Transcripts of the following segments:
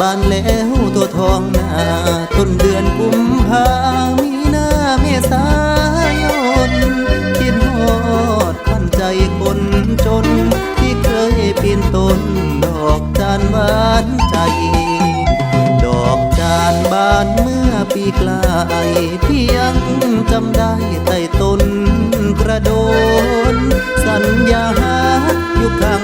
บานแล้วตัวทองหน้าต้นเดือนกุมภามีหน้าเมษายนคิดฮอดขวัญใจคนจน ที่เคยปีนต้นดอกจานหวานใจ ดอกจานบานเมื่อปีกลายเพียงจำได้ใต้ต้นกระโดน สัญญาอยู่ข้าง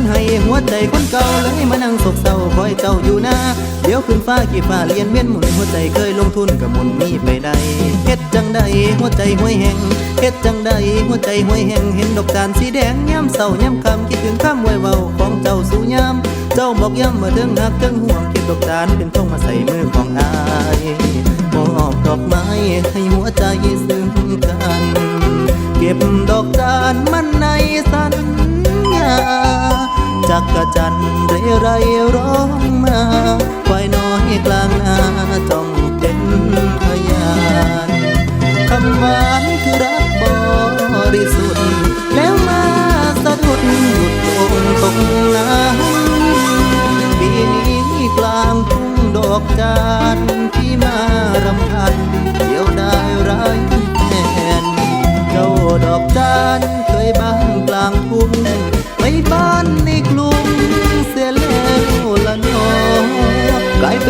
ันให้หัวใจคนเก่าเลยมานั่งโศกเศร้าคอยเจ้าอยู่นะเดี๋ยวขึ้นฟ้ากี่ฟ้าเลียนเวียนหมุนหัวใจเคยลงทุนกับมุนมีไปได้เฮ็ดจังใดหัวใจห้วยแหงเฮ็ดจังใดหัวใจห้วยแหงเห็นดอกจานสีแดงย้ำเศร้าย้ำคำคิดถึงคำไว้เว้าของเจ้าสู่ย้ำเจ้าบอกย้ำว่าเทิงหักเทิงห่วงเก็บดอกจานเป็นทงมาใส่มือของอายมอบดอกไม้ให้หัวใจซึ้งกัน เก็บดอกจานมันในสัญญาจั กกะจันเรไรร้องมาควายน้อยกลางนาต้องเป็นพยานคำหวานคือรักบริสุทธิ์ แล้วมาสะดุดหยุดลงตรงนั้นปีนี้กลางทุ่งดอกจาน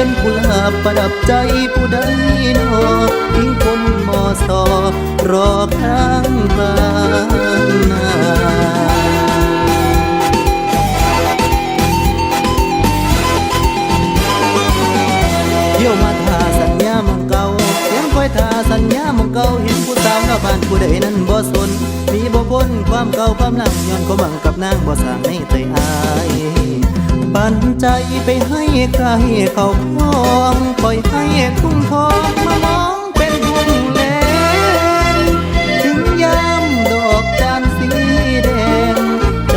นกุหลาบประดับใจผู้ใดนอทิ้งคนมอสอรอข้างบ้านนาเที่ยวมาทาสัญญามองเก่ายังคอยทาสัญญามองเก่าเห็นผู้สาวหน้าบ้านผู้ใดนั้นบ่สน มีบ่พ้นความเก่าความหลังย้อนก็บังกับนางบ่สร้างให้ใจอาย ปันใจไปให้ใครเขาครองปล่อยให้ทุ่งทองมามองเป็นทุ่งแลนถึงยามดอกจานสีแดง ใจ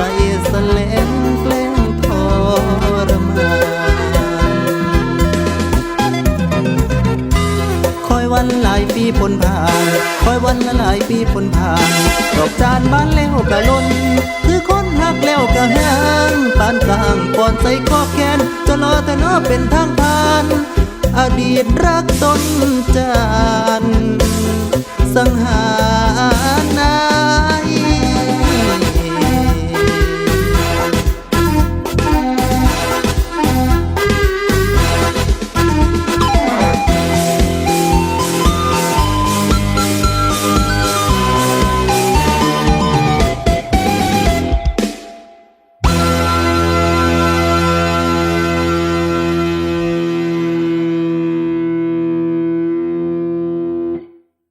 สแลงแกล้งทรมานคอยวันหลายปีผลผ่าน คอยวันละหลายปีผลผ่าน ดอกจานบ้านแล้วกะล้น หักแล้วกะแห้งปานกลางก่อนใส่ขอแขนจะรอแต่นอเป็นทางผ่าน อดีตรักต้นจานสังหาร